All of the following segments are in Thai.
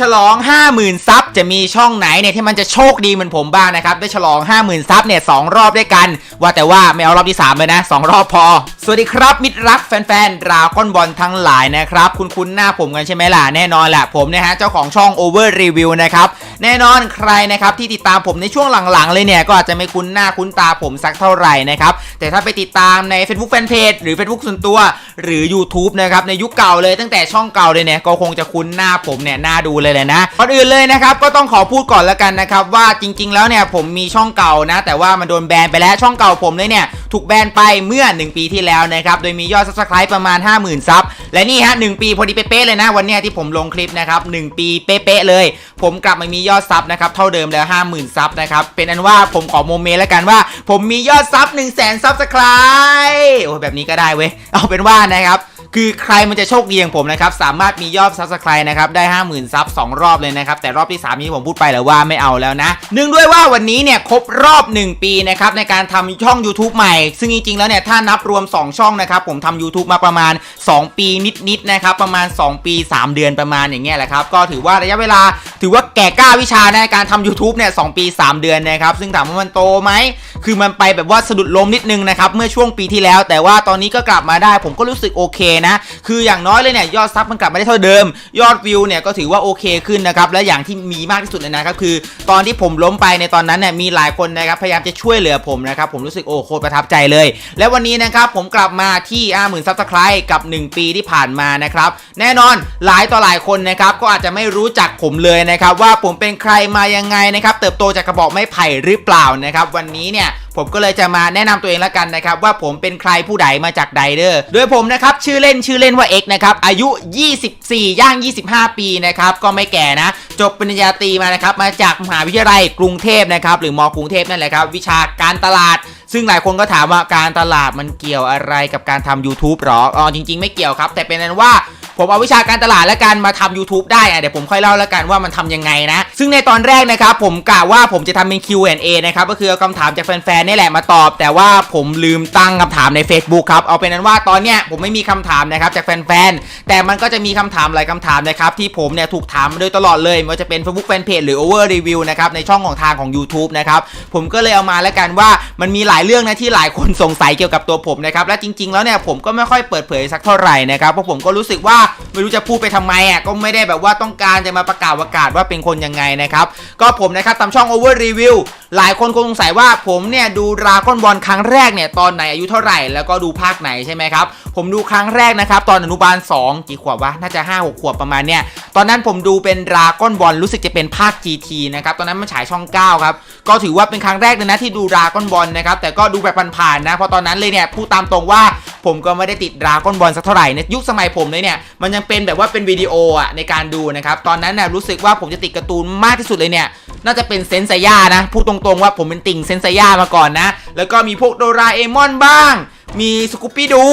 ฉลอง 50,000 ซับจะมีช่องไหนเนี่ยที่มันจะโชคดีเหมือนผมบ้างนะครับ ได้ฉลอง 50,000 ซับเนี่ยสองรอบด้วยกัน ว่าแต่ว่าไม่เอารอบที่ 3 เลยนะ 2 รอบพอ สวัสดีครับ มิตรรักแฟนๆดราก้อนบอลทั้งหลายนะครับ คุณคุ้นหน้าผมกันใช่ไหมล่ะ แน่นอนแหละผมเนะฮะ เจ้าของช่อง Over Review นะครับแน่นอนใครนะครับที่ติดตามผมในช่วงหลังๆ เลยเนี่ยก็อาจจะไม่คุ้นหน้าคุ้นตาผมสักเท่าไหร่นะครับแต่ถ้าไปติดตามใน Facebook Fanpage หรือ Facebook ส่วนตัว หรือ YouTube นะครับในยุคเก่าเลยตั้งแต่ช่องเก่าเลยเนี่ยก็คงจะคุ้นหน้าผมเนี่ยหน้าดูเลยแหละนะก่อนอื่นเลยนะครับก็ต้องขอพูดก่อนแล้วกันนะครับว่าจริง ๆ แล้วเนี่ยผมมีช่องเก่านะ แต่ว่ามันโดนแบนไปแล้วช่องเก่าผมเลยเนี่ยถูกแบนไปเมื่อ 1 ปีที่แล้วนะครับโดยมียอด Subscribe ประมาณ 50,000ซับและนี่ฮะ1ปีพอดีเป๊ะเลยนะ วันนี้ที่ผมลงคลิปนะครับ1ปีเป๊ะเลย ผมกลับมามียอดซับนะครับเท่าเดิมแล้ว 50,000ซับนะครับเป็นอันว่าผมขอโมเมนต์แล้วกันว่า ผมมียอดซับ1 0 0 0 0แสนซับสไครต์โอ้แบบนี้ก็ได้เว้ยเอาเป็นว่านะครับ คือใครมันจะโชคดีอย่างผมนะครับ สามารถมียอดซับสไครต์นะครับ ได้ 50,000ซับ2รอบเลยนะครับ แต่รอบที่ 3 นี้ผมพูดไปแล้วว่าไม่เอาแล้วนะเนื่องด้วยว่าวันนี้เนี่ยครบรอบ 1 ปีนะครับในการทำช่อง YouTube ใหม่ ซึ่งจริงๆแล้วเนี่ยถ้านับรวม 2 ช่องนะครับผมทำ YouTube มาประมาณ 2 ปีนิดๆนะครับประมาณ 2 ปี 3 เดือนประมาณอย่างเงี้ยแหละครับก็ถือว่าระยะเวลาถือว่าแก่กล้าวิชาในการทำ YouTube เนี่ยสปี 3 เดือนนะครับซึ่งถามว่ามันโตไหมคือมันไปแบบว่าสะดุดล้มนิดนึงนะครับเมื่อช่วงปีที่แล้ว แต่ว่าตอนนี้ก็กลับมาได้ผมก็รู้สึกโอเคนะ คืออย่างน้อยเลยเนี่ยยอดซับมันกลับมาได้เท่าเดิม ยอดวิวเนี่ยก็ถือว่าโอเคขึ้นนะครับ และอย่างที่มีมากที่สุดเลยนะครับคือ ตอนที่ผมล้มไปในตอนนั้นเนี่ยมีหลายคนนะครับพยายามจะช่วยเหลือผมนะครับผมรู้สึกโอ้โคตรประทับใจเลย และวันนี้นะครับผมกลับมาที่อาหมื่นซับสไครต์กับ 1 ปีที่ผ่านมานะครับแน่นอนหลายต่อหลายคนนะครับก็อาจจะไม่รู้จักผมเลยนะครับว่าผมเป็นใครมายังไงนะครับเติบโตจากกระบอกไม้ไผ่หรือเปล่านะครับวันนี้เนี่ย ผมก็เลยจะมาแนะนำตัวเองแล้วกันนะครับว่าผมเป็นใครผู้ใดมาจากใดเดอร์โดยผมนะครับชื่อเล่นชื่อเล่นว่า X นะครับอายุ 24 ย่าง 25 ปีนะครับก็ไม่แก่นะ จบปริญญาตรีมานะครับมาจากมหาวิทยาลัยกรุงเทพนะครับหรือมกรุงเทพนั่นแหละครับวิชาการตลาดซึ่งหลายคนก็ถามว่าการตลาดมันเกี่ยวอะไรกับการทำ YouTube หรอ อ๋อจริง ๆ ไม่เกี่ยวครับ แต่เป็นนั้นว่า ผมเอาวิชาการตลาดและการมาทำ YouTube ได้อะเดี๋ยวผมค่อยเล่าแล้วกันว่ามันทำยังไงนะ ซึ่งในตอนแรกนะครับผมกะว่าผมจะทำเป็น Q&A นะครับก็คือเอาคำถามจากแฟนๆนี่แหละมาตอบ แต่ว่าผมลืมตั้งคำถามใน Facebook ครับเอาเป็นนั้นว่าตอนเนี้ยผมไม่มีคำถามนะครับจากแฟนๆแต่มันก็จะมีคำถามหลายคำถามนะครับที่ผมเนี่ยถูกถามมาโดยตลอดเลยไม่ว่าจะเป็น Facebook Fanpage หรือ Over Review นะครับในช่องของทางของ YouTube นะครับผมก็เลยเอามาแล้วกันว่ามันมีหลายเรื่องนะที่หลายคนสงสัยเกี่ยวกับตัวผมนะครับและจริง ๆ แล้วเนี่ยผมก็ไม่ค่อยเปิดเผยสักเท่าไหร่นะครับเพราะผมก็รู้สึกว่าไม่รู้จะพูดไปทำไมอะก็ไม่ได้แบบว่าต้องการจะมาประกาศประกาศว่าเป็นคนยังไงนะครับ ก็ผมนะครับทำช่อง Over Review หลายคนคงสงสัยว่าผมเนี่ยดูดราก้อนบอลครั้งแรกเนี่ยตอนไหนอายุเท่าไหร่แล้วก็ดูภาคไหนใช่ไหมครับ ผมดูครั้งแรกนะครับ ตอนอนุบาล 2 กี่ขวบวะน่าจะ 5 6 ขวบประมาณเนี่ยตอนนั้นผมดูเป็นดราก้อนบอลรู้สึกจะเป็นภาค GT นะครับตอนนั้นมันฉายช่อง 9 ครับ ก็ถือว่าเป็นครั้งแรกเลยนะที่ดูดราก้อนบอลนะครับแต่ก็ดูแบบผ่านๆนะเพราะตอนนั้นเลยเนี่ยพูดตามตรงว่าผมก็ไม่ได้ติดดราก้อนบอลสักเท่าไหร่ในยุคสมัยผมเลยเนี่ยมันยังเป็นแบบว่าเป็นวิดีโออะในการดูนะครับ ตอนนั้นน่ะรู้สึกว่าผมจะติดการ์ตูนมากที่สุดเลยเนี่ย น่าจะเป็นเซนไซย่านะพูดตรงๆว่าผมเป็นติ่งเซนไซย่ามาก่อนนะ แล้วก็มีพวกโดราเอมอนบ้าง มีสกูปปี้ดู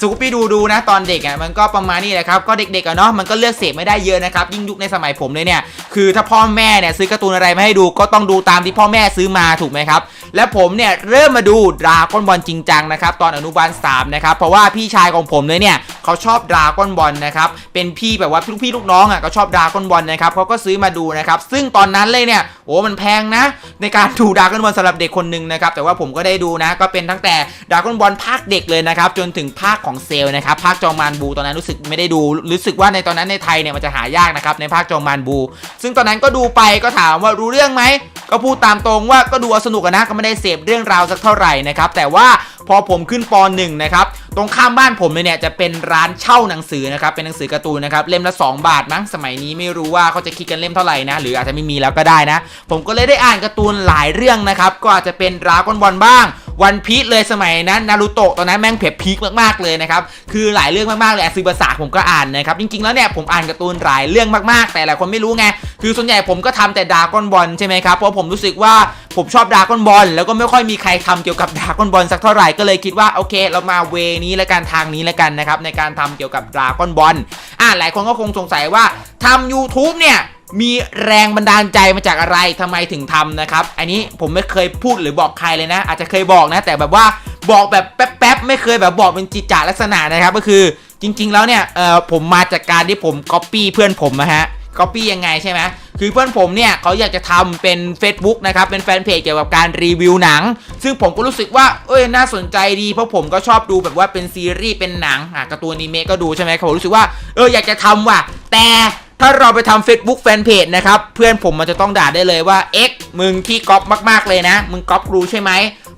สกูปปี้ดูดูนะ ตอนเด็กอะมันก็ประมาณนี้แหละครับ ก็เด็กๆอะเนาะมันก็เลือกเสพไม่ได้เยอะนะครับ ยิ่งยุคในสมัยผมเลยเนี่ย คือถ้าพ่อแม่เนี่ยซื้อการ์ตูนอะไรมาให้ดูก็ต้องดูตามที่พ่อแม่ซื้อมาถูกไหมครับ และผมเนี่ยเริ่มมาดูดราก้อนบอลจริงจังนะครับตอนอนุบาล3นะครับเพราะว่าพี่ชายของผมเลยเนี่ย เขาชอบดราก้อนบอลนะครับเป็นพี่แบบว่าลูกพี่ลูกน้องอะก็ชอบดราก้อนบอลนะครับเขาก็ซื้อมาดูนะครับซึ่งตอนนั้นเลยเนี่ยโอ้มันแพงนะ ในการดูดราก้อนบอลสำหรับเด็กคนหนึ่งนะครับแต่ว่าผมก็ได้ดูนะก็เป็นตั้งแต่ดราก้อนบอลภาคเด็กเลยนะครับจนถึงภาคของเซลนะครับภาคจอมานบูตอนนั้นรู้สึกไม่ได้ดูรู้สึกว่าในตอนนั้นในไทยเนี่ยมันจะหายากนะครับในภาคจอมานบู ซึ่งตอนนั้นก็ดูไปก็ถามว่ารู้เรื่องไหมก็พูดตามตรงว่าก็ดูสนุกนะก็ไม่ได้เสพเรื่องราวสักเท่าไหร่นะครับแต่ว่า อผมขึ้นป .1 นะครับตรงข้ามบ้านผมเลยเนี่ยจะเป็นร้านเช่าหนังสือนะครับเป็นหนังสือการ์ตูนนะครับเล่มละ 2 บาทมั้งสมัยนี้ไม่รู้ว่าเขาจะคิดกันเล่มเท่าไหร่นะหรืออาจจะไม่มีแล้วก็ได้นะ ผมก็เลยได้อ่านการ์ตูนหลายเรื่องนะครับก็อาจจะเป็นดราก้อนบอลบ้างวันพีชเลยสมัยนั้นนารูโตะตอนนั้นแม่งเผ็ดพีคมากๆเลยนะครับคือหลายเรื่องมากๆเลยซึบาสะผมก็อ่านนะครับจริงๆแล้วเนี่ยผมอ่านการ์ตูนหลายเรื่องมากๆ แต่หลายคนไม่รู้ไงคือส่วนใหญ่ผมก็ทำแต่ดราก้อนบอลใช่ไหมครับเพราะผมรู้สึกว่า ผมชอบดรากอนบอลแล้วก็ไม่ค่อยมีใครทำเกี่ยวกับดรากอนบอลสักเท่าไหร่ก็เลยคิดว่าโอเค เรามาเวนี้และการทางนี้แล้วกันนะครับในการทำเกี่ยวกับดรากอนบอลอะหลายคนก็คงสงสัยว่าทำ YouTube เนี่ยมีแรงบันดาลใจมาจากอะไรทำไมถึงทำนะครับ อันนี้ผมไม่เคยพูดหรือบอกใครเลยนะ อาจจะเคยบอกนะ แต่แบบว่าบอกแบบแป๊บๆไม่เคยแบบบอกเป็นจิตจาลักษณะนะครับ ก็คือจริง ๆ แล้วเนี่ยเออผมมาจากการที่ผมก๊อปปี้เพื่อนผมนะฮะ Copy ยังไงใช่ไหมคือเพื่อนผมเนี่ยเขาอยากจะทำเป็น Facebook นะครับ เป็นแฟนเพจเกี่ยวกับการรีวิวหนัง ซึ่งผมก็รู้สึกว่า เอ้ย น่าสนใจดี เพราะผมก็ชอบดูแบบว่าเป็นซีรีส์ เป็นหนังอะการ์ตูนอนิเมะก็ดูใช่ไหมครับผมรู้สึกว่า เออ อยากจะทำว่ะ แต่ถ้าเราไปทำ Facebook แฟนเพจนะครับ เพื่อนผมมันจะต้องด่าได้เลยว่า X มึงขี้ก๊อปมาก ๆ เลยนะ มึงก๊อปครูใช่ไหม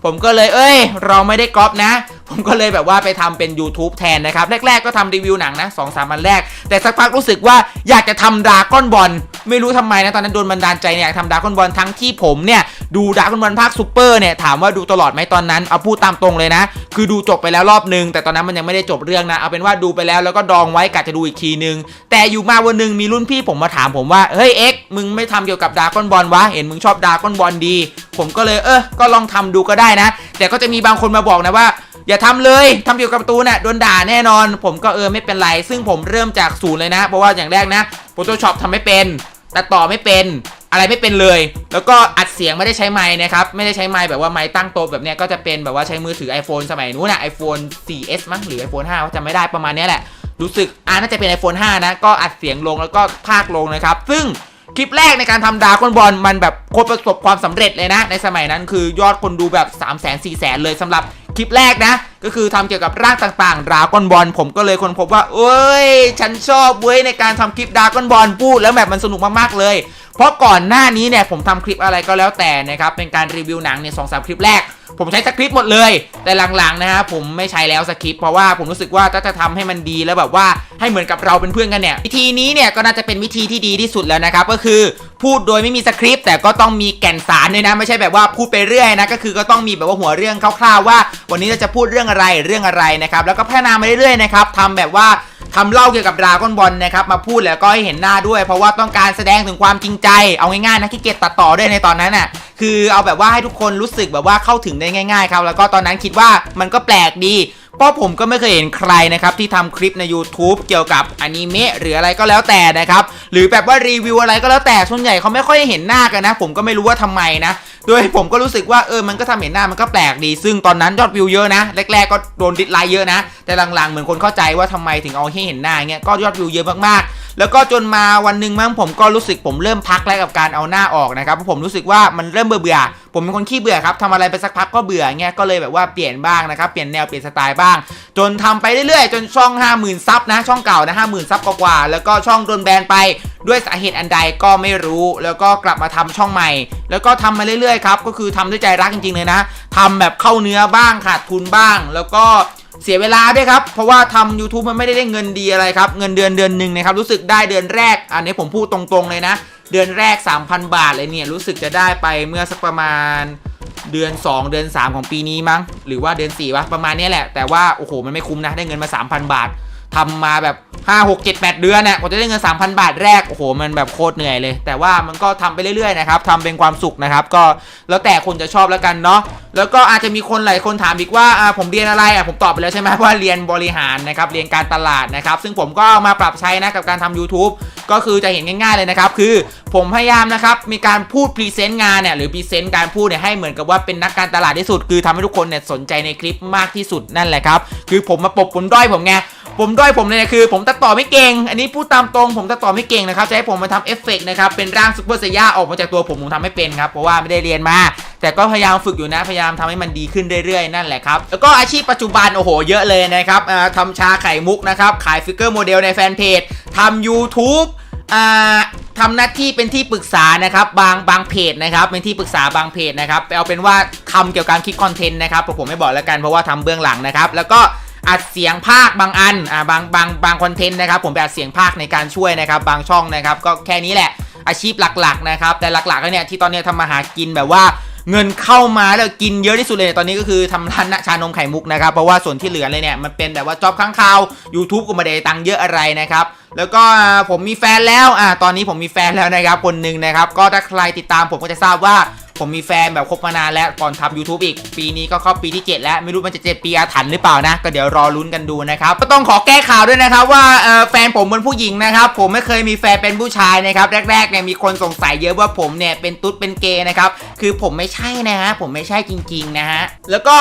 ผมก็เลย เอ้ย เราไม่ได้ก๊อปนะ ผมก็เลยแบบว่าไปทำเป็น YouTube แทนนะครับ แรก ๆ ก็ทำรีวิวหนังนะสองสามวันแรก แต่สักพักรู้สึกว่าอยากจะทำดราก้อนบอลไม่รู้ทำไมนะ ตอนนั้นโดนบันดาลใจเนี่ยอยากทำดราก้อนบอลทั้งที่ผมเนี่ย ดูดราก้อนบอลภาคซูเปอร์เนี่ย ถามว่าดูตลอดไหมตอนนั้น เอาพูดตามตรงเลยนะ คือดูจบไปแล้วรอบนึง แต่ตอนนั้นมันยังไม่ได้จบเรื่องนะ เอาเป็นว่าดูไปแล้วแล้วก็ดองไว้กะจะดูอีกทีนึง แต่อยู่มาวันหนึงมีรุ่นพี่ผมมาถามผมว่าเฮ้ยเอ็กมึงไม่ทำเกี่ยวกับดราก้อนบอลวะเห็นมึงชอบดราก้อนบอลดี ผมก็เลยเออก็ลองทำดูก็ได้นะ แต่ก็จะมีบางคนมาบอกนะว่า อย่าทำเลยทำเกี่ยวกับการ์ตูนน่ะโดนด่าแน่นอน ผมก็เออไม่เป็นไร ซึ่งผมเริ่มจากศูนย์เลยนะ เพราะว่าอย่างแรกนะ Photoshop ทำไม่เป็นตัดต่อไม่เป็นอะไรไม่เป็นเลย แล้วก็อัดเสียงไม่ได้ใช้ไม้นะครับ ไม่ได้ใช้ไม้แบบว่าไม้ตั้งโต๊ะแบบเนี้ยก็จะเป็นแบบว่าใช้มือถือ iPhone สมัยนู้นนะ iPhone 4S มั้งหรือ iPhone 5จำไม่ได้ประมาณนี้แหละ รู้สึกอ่าน่าจะเป็น iPhone 5 นะ ก็อัดเสียงลงแล้วก็พากย์ลงนะครับ ซึ่งคลิปแรกในการทำดาก้อนบอลมันแบบโคตรประสบความสำเร็จเลยนะ ในสมัยนั้นคือยอดคนดูแบบ 3 0 0 0 0 0 4 0 0 0 0 เลยสำหรับ คลิปแรกนะ ก็คือทำเกี่ยวกับร่างต่างๆดราก้อนบอลผมก็เลยคนพบว่าเอ้ย ฉันชอบเว้ยในการทำคลิปดราก้อนบอลพูดแล้วแบบมันสนุกมากๆเลย เพราะก่อนหน้านี้เนี่ยผมทำคลิปอะไรก็แล้วแต่นะครับเป็นการรีวิวหนังเนี่ยสองสามคลิปแรก ผมใช้สคริปต์หมดเลย แต่หลังๆนะฮะผมไม่ใช้แล้วสคริปต์เพราะว่าผมรู้สึกว่าถ้าจะทำให้มันดีแล้วแบบว่าให้เหมือนกับเราเป็นเพื่อนกันเนี่ยวิธีนี้เนี่ยก็น่าจะเป็นวิธีที่ดีที่สุดแล้วนะครับก็คือพูดโดยไม่มีสคริปต์แต่ก็ต้องมีแก่นสารด้วยนะไม่ใช่แบบว่าพูดไปเรื่อยนะก็คือก็ต้องมีแบบว่าหัวเรื่องคร่าวๆว่า วันนี้เราจะพูดเรื่องอะไรเรื่องอะไรนะครับแล้วก็พัฒนามาเรื่อยๆนะครับทำแบบว่า ทำเล่าเกี่ยวกับดราก้อนบอลนะครับมาพูดแล้วก็ให้เห็นหน้าด้วย เพราะว่าต้องการแสดงถึงความจริงใจ เอาง่ายๆนะขี้เกียจตัดต่อด้วยในตอนนั้นน่ะคือเอาแบบว่าให้ทุกคนรู้สึกแบบว่าเข้าถึงได้ง่าย ๆ ครับ แล้วก็ตอนนั้นคิดว่ามันก็แปลกดี เพราะผมก็ไม่เคยเห็นใครนะครับที่ทำคลิปใน YouTube เกี่ยวกับอนิเมะหรืออะไรก็แล้วแต่นะครับหรือแบบว่ารีวิวอะไรก็แล้วแต่ส่วนใหญ่เขาไม่ค่อยเห็นหน้ากันนะ ผมก็ไม่รู้ว่าทำไมนะโดยผมก็รู้สึกว่าเออมันก็ทำเห็นหน้ามันก็แปลกดี ซึ่งตอนนั้นยอดวิวเยอะนะแรกๆก็โดนดิสไลค์เยอะนะ แต่หลังๆเหมือนคนเข้าใจว่าทำไมถึงเอาให้เห็นหน้าเงี้ยก็ยอดวิวเยอะมากๆ แล้วก็จนมาวันหนึ่งมั้งผมก็รู้สึกผมเริ่มพักแล้วกับการเอาหน้าออกนะครับเพราะผมรู้สึกว่ามันเริ่มเบื่อเบื่อผมเป็นคนขี้เบื่อครับทำอะไรไปสักพักก็เบื่อเงี้ยก็เลยแบบว่าเปลี่ยนบ้างนะครับเปลี่ยนแนวเปลี่ยนสไตล์บ้าง จนทำไปเรื่อยๆ จนช่อง 50,000ซับนะช่องเก่านะ50,000ซับกว่าๆแล้วก็ช่องโดนแบนไปด้วยสาเหตุอันใดก็ไม่รู้ แล้วก็กลับมาทำช่องใหม่ แล้วก็ทำมาเรื่อยๆครับก็คือทำด้วยใจรักจริงๆเลยนะทำแบบเข้าเนื้อบ้างขาดทุนบ้าง แล้วก็ เสียเวลาด้วยครับ เพราะว่าทำ YouTube มันไม่ได้ได้เงินดีอะไรครับ เงินเดือนเดือนหนึ่งนะครับรู้สึกได้เดือนแรก อันนี้ผมพูดตรงๆเลยนะ เดือนแรก 3,000 บาทเลยเนี่ยรู้สึกจะได้ไปเมื่อสักประมาณเดือน 2 เดือน 3 ของปีนี้มั้ง หรือว่าเดือน4วะประมาณนี้แหละแต่ว่าโอ้โหมันไม่คุ้มนะได้เงินมา 3,000 บาท ทำมาแบบ 5 6 7 8 เดือนเนี่ยกว่าจะได้เงิน 3,000 บาทแรก โอ้โห มันแบบโคตรเหนื่อยเลย แต่ว่ามันก็ทำไปเรื่อยๆนะครับทำเป็นความสุขนะครับ ก็แล้วแต่คนจะชอบแล้วกันเนาะ แล้วก็อาจจะมีคนหลายคนถามอีกว่าอ่าผมเรียนอะไรอะผมตอบไปแล้วใช่ไหมว่าเรียนบริหารนะครับ เรียนการตลาดนะครับ ซึ่งผมก็ามาปรับใช้นะกับการทำ YouTube ก็คือจะเห็นง่ายๆเลยนะครับ คือผมพยายามนะครับมีการพูดพรีเซนต์งานเนี่ยหรือพรีเซนต์การพูดเนี่ยให้เหมือนกับว่าเป็นนักการตลาดที่สุด คือทำให้ทุกคนเนี่ยสนใจในคลิปมากที่สุดนั่นแหละครับ คือผมมาปบผมด้อยผมไง ผมด้อยผมเลยนะคือ ผมตัดต่อไม่เก่ง อันนี้พูดตามตรงผมตัดต่อไม่เก่งนะครับจะให้ผมมาทำเอฟเฟกต์นะครับเป็นร่างซูเปอร์เซย่าออกมาจากตัวผมผมทำไม่เป็นครับเพราะว่าไม่ได้เรียนมา แต่ก็พยายามฝึกอยู่นะพยายามทำให้มันดีขึ้นเรื่อยๆนั่นแหละครับแล้วก็อาชีพปัจจุบันโอ้โหเยอะเลยนะครับอ่าทำชาไข่มุกนะครับขายฟิกเกอร์โมเดลในแฟนเพจทำ YouTube ทำหน้าที่เป็นที่ปรึกษานะครับบางบางเพจนะครับเป็นที่ปรึกษาบางเพจนะครับเอาเป็นว่าทำเกี่ยวกับการคิดคอนเทนต์นะครับผมไม่บอกแล้วกันเพราะว่าทำเบื้องหลังนะครับ แล้วก็ อัดเสียงภาคบางอันอ่าบางบางบางคอนเทนต์นะครับผมไปอัดเสียงภาคในการช่วยนะครับบางช่องนะครับก็แค่นี้แหละอาชีพหลักๆนะครับแต่หลักๆก็เนี่ยที่ตอนนี้ทำมาหากินแบบว่าเงินเข้ามาแล้วกินเยอะที่สุดเลยตอนนี้ก็คือทำร้านชานมไข่มุกนะครับเพราะว่าส่วนที่เหลือเลยเนี่ยมันเป็นแบบว่าจอบข้างคาว YouTube ก็ไม่ได้ตังค์เยอะอะไรนะครับ แล้วก็ผมมีแฟนแล้วอ่าตอนนี้ผมมีแฟนแล้วนะครับคนหนึ่งนะครับ ก็ถ้าใครติดตามผมก็จะทราบว่าผมมีแฟนแบบคบมานานแล้วก่อนทำ YouTube อีก ปีนี้ก็เข้าปีที่ 7 แล้ว ไม่รู้มันจะเจ็ดปีอาถรรพ์หรือเปล่านะ ก็เดี๋ยวรอลุ้นกันดูนะครับ ก็ต้องขอแก้ข่าวด้วยนะครับว่าแฟนผมเป็นผู้หญิงนะครับ ผมไม่เคยมีแฟนเป็นผู้ชายนะครับ แรกๆเนี่ยมีคนสงสัยเยอะว่าผมเนี่ยเป็นตุ๊ดเป็นเกย์นะครับ คือผมไม่ใช่นะฮะผมไม่ใช่จริง ๆ นะฮะแล้วก็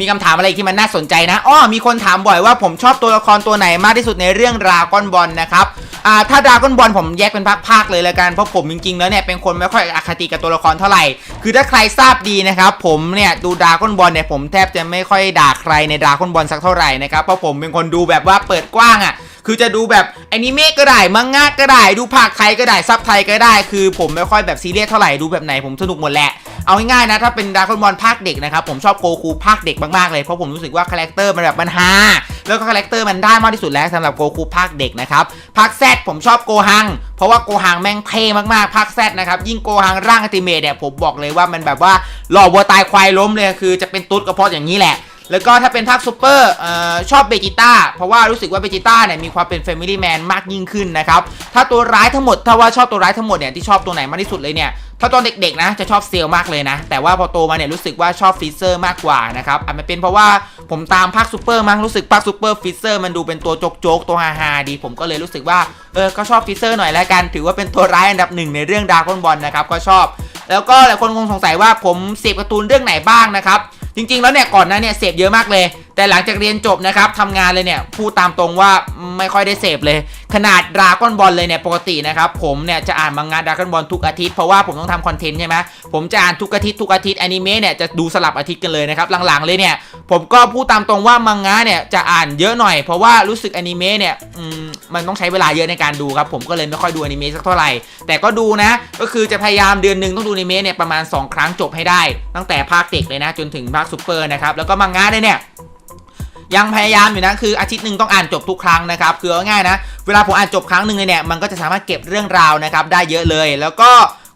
มีคำถามอะไรที่มันน่าสนใจนะอ้อมีคนถามบ่อยว่าผมชอบตัวละครตัวไหนมากที่สุดในเรื่องราก้อนบอลนะครับอ่าถ้าดราก้อนบอลผมแยกเป็นภาคๆเลยละกันเพราะผมจริงๆแล้วเนี่ยเป็นคนไม่ค่อยอคติกับตัวละครเท่าไหร่ คือถ้าใครทราบดีนะครับผมเนี่ยดูดราก้อนบอลเนี่ยผมแทบจะไม่ค่อยด่าใครในดราก้อนบอลสักเท่าไหร่นะครับเพราะผมเป็นคนดูแบบว่าเปิดกว้างอะคือจะดูแบบแอนิเมะก็ได้มังงะก็ได้ ดูภาคไทยก็ได้ซับไทยก็ได้ คือผมไม่ค่อยแบบซีเรียสเท่าไหร่ดูแบบไหนผมสนุกหมดแหละ เอาง่ายๆนะ ถ้าเป็นดาก้อนบอลภาคเด็กนะครับ ผมชอบโกคูภาคเด็กมากๆเลย เพราะผมรู้สึกว่าคาแรคเตอร์มันแบบมันฮาแล้วก็คาแรคเตอร์มันได้มากที่สุดแล้วสำหรับโกคูภาคเด็กนะครับภาคแซดผมชอบโกฮัง เพราะว่าโกฮังแม่งเท่มากๆภาคแซดนะครับยิ่งโกฮังร่างอัติเมตเนี่ยผมบอกเลยว่ามันแบบว่าหล่อวัวตายควายล้มเลยคือจะเป็นตุ๊ดกระเพาะอย่างนี้แหละ แล้วก็ถ้าเป็นภาคซูเปอร์อชอบเบจิต้าเพราะว่ารู้สึกว่าเบจิต้าเนี่ยมีความเป็น Family Man มากยิ่งขึ้นนะครับถ้าตัวร้ายทั้งหมดถ้าว่าชอบตัวร้ายทั้งหมดเนี่ยที่ชอบตัวไหนมากที่สุดเลยเนี่ยถ้าตอนเด็กๆนะจะชอบเซลมากเลยนะ แต่ว่าพอโตมาเนี่ยรู้สึกว่าชอบฟิเซอร์มากกว่านะครับอาจจะเป็นเพราะว่าผมตามภาคซูเปอร์มั้งรู้สึกภาคซูเปอร์ฟิเซอร์มันดูเป็นตัวโจ๊กๆตัวฮาๆดี ผมก็เลยรู้สึกว่าเออก็ชอบฟิเซอร์หน่อยแล้วกัน ถือว่าเป็นตัวร้ายอันดับหนึ่งในเรื่องดาร์กบอลนะครับก็ชอบ แล้วก็หลายคนคงสงสัยว่าผมเสพการ์ตูนเรื่องไหนบ้างนะครับ จริง ๆ แล้วเนี่ยก่อนหน้าเนี่ยเสพเยอะมากเลย แต่หลังจากเรียนจบนะครับทำงานเลยเนี่ยพูดตามตรงว่าไม่ค่อยได้เสพเลย ขนาดดราก้อนบอลเลยเนี่ยปกตินะครับผมเนี่ยจะอ่านมังงะดราก้อนบอลทุกอาทิตย์เพราะว่าผมต้องทำคอนเทนต์ใช่ไหมผมจะอ่านทุกอาทิตย์ทุกอาทิตย์อนิเมะเนี่ยจะดูสลับอาทิตย์กันเลยนะครับหลังๆเลยเนี่ยผมก็พูดตามตรงว่ามังงะเนี่ยจะอ่านเยอะหน่อย เพราะว่ารู้สึกอนิเมะเนี่ยมมันต้องใช้เวลาเยอะในการดูครับผมก็เลยไม่ค่อยดูอนิเมะสักเท่าไหร่แต่ก็ดูนะ ก็คือจะพยายามเดือนหนึ่งต้องดูอนิเมะเนี่ยประมาณ 2 ครั้งจบให้ได้ ตั้งแต่ภาคเด็กเลยนะจนถึงภาคซูเปอร์นะครับแล้วก็มังงะเนี่ย ยังพยายามอยู่นะคืออาทิตย์หนึ่งต้องอ่านจบทุกครั้งนะครับคือเอาง่ายนะ เวลาผมอ่านจบครั้งหนึ่งเลยเนี่ยมันก็จะสามารถเก็บเรื่องราวนะครับได้เยอะเลยแล้วก็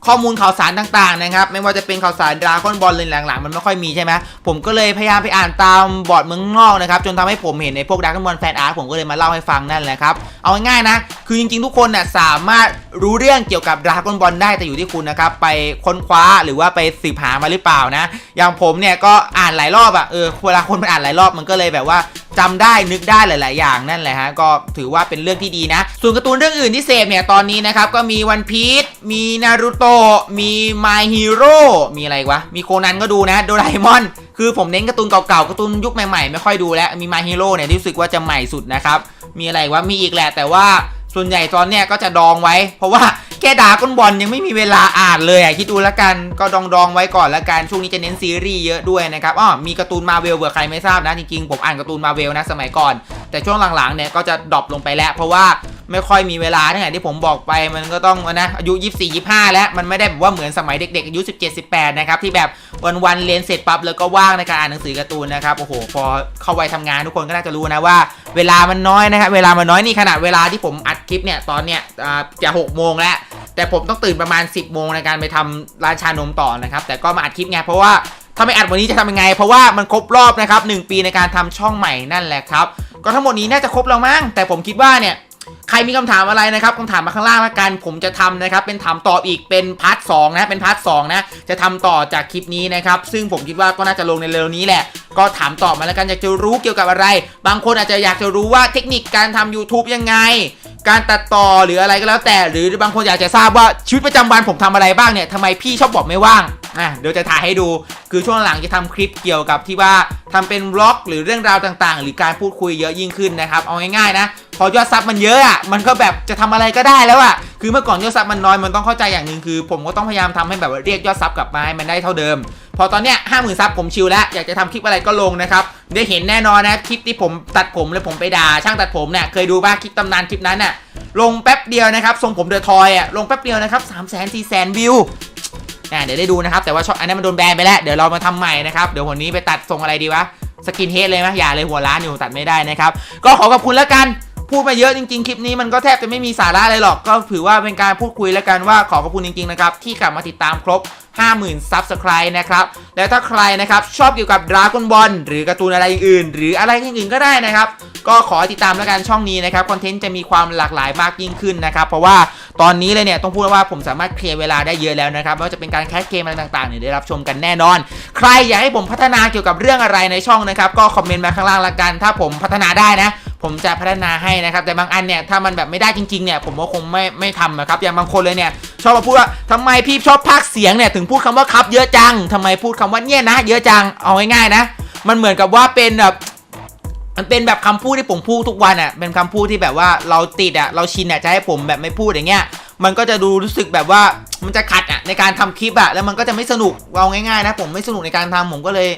ข้อมูลข่าวสารต่างๆนะครับไม่ว่าจะเป็นข่าวสารดราก้อนบอลเลยหลังๆ มันไม่ค่อยมีใช่ไหมผมก็เลยพยายามไปอ่านตามบอร์ดเมืองนอกนะครับจนทำให้ผมเห็นในพวกดราก้อนบอลแฟนอาร์ตผมก็เลยมาเล่าให้ฟังนั่นแหละครับเอาง่ายๆนะคือจริงๆทุกคนน่ะสามารถรู้เรื่องเกี่ยวกับดราก้อนบอลได้แต่อยู่ที่คุณนะครับไปค้นคว้าหรือว่าไปสืบหามาหรือเปล่านะ อย่างผมเนี่ยก็อ่านหลายรอบอะเออเวลาคนไปอ่านหลายรอบมันก็เลยแบบว่า จำได้นึกได้หลาย ๆ อย่างนั่นแหละฮะก็ถือว่าเป็นเรื่องที่ดีนะ ส่วนการ์ตูนเรื่องอื่นที่เสพเนี่ยตอนนี้นะครับก็มีวันพีชมีนารูโตะมีมาฮีโร่มีอะไรวะ มีโคนันก็ดูนะโดราเอมอน คือผมเน้นการ์ตูนเก่า ๆ การ์ตูนยุคใหม่ ๆ ไม่ค่อยดูแล้ว มีมาฮีโร่เนี่ยรู้สึกว่าจะใหม่สุดนะครับ มีอะไรวะ มีอีกแหละแต่ว่า ส่วนใหญ่ตอนเนี้ยก็จะดองไว้ เพราะว่าแค่ดาก้นบอลยังไม่มีเวลาอ่านเลยอะคิดดูแล้วกันก็ดองดองไว้ก่อนละกันช่วงนี้จะเน้นซีรีส์เยอะด้วยนะครับอ๋อมีการ์ตูนมาเวลเบื่อใครไม่ทราบนะจริงๆผมอ่านการ์ตูนมาเวลนะสมัยก่อน แต่ช่วงหลังๆเนี่ยก็จะดรอปลงไปแล้ว เพราะว่า ไม่ค่อยมีเวลาทั้งอย่างที่ผมบอกไปมันก็ต้องนะอายุ 24 25 แล้วมันไม่ได้แบบว่าเหมือนสมัยเด็กๆอายุ 17 18 นะครับ ที่แบบวันๆเรียนเสร็จปั๊บแล้วก็ว่างในการอ่านหนังสือการ์ตูนนะครับโอ้โหพอเข้าวัยทำงานทุกคนก็น่าจะรู้นะว่า เวลามันน้อยนะครับเวลามันน้อยนี่ขนาดเวลาที่ผมอัดคลิปเนี่ยตอนเนี้ยจะ6โมงแล้วแต่ผมต้องตื่นประมาณ 10 โมงในการไปทำร้านชานมต่อนะครับ แต่ก็มาอัดคลิปไงเพราะว่าถ้าไม่อัดวันนี้จะทำยังไง เพราะว่ามันครบรอบนะครับ1ปีในการทำช่องใหม่นั่นแหละครับ ก็ทั้งหมดนี้น่าจะครบแล้วมั้งแต่ผมคิดว่าเนี่ย ใครมีคำถามอะไรนะครับคำถามมาข้างล่างละกัน ผมจะทำนะครับเป็นถามตอบอีกเป็นพาร์ทสนะเป็นพาร์ทสนะจะทำต่อจากคลิปนี้นะครับซึ่งผมคิดว่าก็น่าจะลงในเร็วนี้แหละ ก็ถามตอบมาแล้วกันอยากจะรู้เกี่ยวกับอะไร บางคนอาจจะอยากจะรู้ว่าเทคนิคการทำ YouTube ยังไง การตัดต่อหรืออะไรก็แล้วแต่ หรือบางคนอยากจะทราบว่าชีวิตประจำวันผมทำอะไรบ้างเนี่ยทำไมพี่ชอบบอกไม่ว่างอะเดี๋ยวจะถ่ายให้ดู คือช่วงหลังจะทำคลิปเกี่ยวกับที่ว่าทำเป็นบล็อก หรือเรื่องราวต่างๆ หรือการพูดคุยเยอะยิ่งขึ้นนะครับ เอาง่ายๆนะ พอยอดซับมันเยอะอะมันก็แบบจะทำอะไรก็ได้แล้วอะคือเมื่อก่อนยอดซับมันน้อยมันต้องเข้าใจอย่างหนึ่งคือ ผมก็ต้องพยายามทำให้แบบเรียกยอดซับกลับมาให้มันได้เท่าเดิม พอตอนเนี้ยห้าหมื่นซับผมชิลแล้วอยากจะทำคลิปอะไรก็ลงนะครับได้เห็นแน่นอนนะคลิปที่ผมตัดผมเลยผมไปด่าช่างตัดผมเนี่ยเคยดูป่ะคลิปตำนานคลิปนั้นน่ะลงแป๊บเดียวนะครับทรงผมเดอะทอยอะลงแป๊บเดียวนะครับ3 0 0 0 0 0 4 0 0 0 0วิวอ่าเดี๋ยวได้ดูนะครับแต่ว่าช่องอันนั้นมันโดนแบนไปแล้วเดี๋ยวเรามาทำใหม่นะครับเดี๋ยววันนี้ไปตัดทรงอะไรดีวะสกินเฮดเลยไหมอย่าเลยหัวล้านอยู่ตัดไม่ได้นะครับก็ขอขอบคุณแล้วกัน พูดมาเยอะจริงๆ คลิปนี้มันก็แทบจะไม่มีสาระเลยหรอก ก็ถือว่าเป็นการพูดคุยแล้วกันว่าขอขอบคุณจริงๆนะครับที่กลับมาติดตามครบ 50,000ซับสไครต์นะครับ แล้วถ้าใครนะครับชอบเกี่ยวกับดราก้อนบอลหรือการ์ตูนอะไรอื่น หรืออะไรอื่นก็ได้นะครับ ก็ขอติดตามแล้วกันช่องนี้นะครับคอนเทนต์จะมีความหลากหลายมากยิ่งขึ้นนะครับ เพราะว่าตอนนี้เลยเนี่ยต้องพูดว่าผมสามารถเคลียร์เวลาได้เยอะแล้วนะครับไม่ว่าจะเป็นการแคสเกมอะไรต่างๆเนี่ยได้รับชมกันแน่นอน ใครอยากให้ผมพัฒนาเกี่ยวกับเรื่องอะไรในช่องนะครับก็คอมเมนต์มาข้างล่างละกัน ถ้าผมพัฒนาได้นะ ผมจะพัฒนาให้นะครับแต่บางอันเนี่ยถ้ามันแบบไม่ได้จริงๆเนี่ยผมก็คงไม่ไม่ทำนะครับอย่างบางคนเลยเนี่ยชอบมาพูดว่าทำไมพี่ชอบพากเสียงเนี่ยถึงพูดคำว่าครับเยอะจังทำไมพูดคำว่าเนี่ยนะ เยอะจังเอาง่ายๆนะ มันเหมือนกับว่าเป็นแบบมันเป็นแบบคำพูดที่ผมพูดทุกวันอะเป็นคำพูดที่แบบว่าเราติดอะเราชินอะจะให้ผมแบบไม่พูดอย่างเงี้ยมันก็จะดูรู้สึกแบบว่ามันจะขัดอะในการทำคลิปอะแล้วมันก็จะไม่สนุกเอาง่ายๆนะ ผมไม่สนุกในการทำผมก็เลย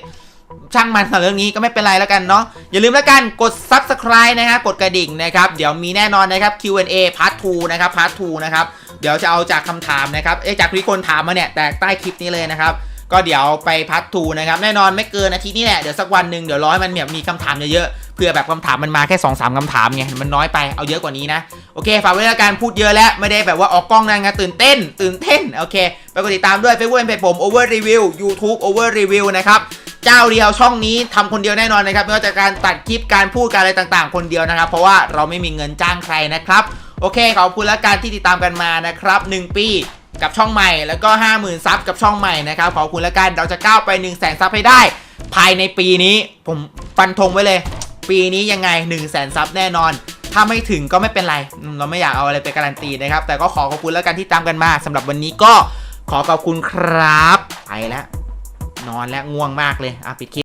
ช่างมันสำหรับเรื่องนี้ก็ไม่เป็นไรแล้วกันเนาะอย่าลืมแล้วกันกด subscribe นะครับกดกระดิ่งนะครับ เดี๋ยวมีแน่นอนนะครับ Q&A part 2 นะครับ part 2 นะครับ เดี๋ยวจะเอาจากคำถามนะครับเอ๊ะจากที่คนถามมาเนี่ยแต่ใต้คลิปนี้เลยนะครับก็เดี๋ยวไปพัททูนะครับ แน่นอนไม่เกินอาทิตย์นี้แหละ เดี๋ยวสักวันหนึ่งเดี๋ยวร้อยมันแบบมีคำถามเยอะๆเพื่อแบบคำถามมันมาแค่2อสามคำถามไงมันน้อยไปเอาเยอะกว่านี้นะ โอเค ฝากไว้ในการพูดเยอะแล้ว ไม่ได้แบบว่าออกกล้องนั่นตื่นเต้น ตื่นเต้น โอเค ไปกดติดตามด้วย Facebook เพจผม Over Review YouTube Over Review นะครับ เจ้าเดียวช่องนี้ทำคนเดียวแน่นอนนะครับไม่ว่าจะการตัดคลิปการพูดการอะไรต่างๆ คนเดียวนะครับ เพราะว่าเราไม่มีเงินจ้างใครนะครับ โอเคขอบคุณและการที่ติดตามกันมานะครับ 1 ปีกับช่องใหม่แล้วก็ 50,000ซับกับช่องใหม่นะครับขอบคุณและกันเราจะก้าวไป1 0 0 0 0แสนซับให้ได้ ภายในปีนี้ผมฟันธงไว้เลย ปีนี้ยังไง 1 0 0 0 0แสนซับแน่นอน ถ้าไม่ถึงก็ไม่เป็นไร เราไม่อยากเอาอะไรไปการันตีนะครับแต่ก็ขอขอบคุณแล้วกันที่ตามกันมาสำหรับวันนี้ก็ขอขอบคุณครับไปแล้ว นอนแล้วง่วงมากเลยอะปิดคลิป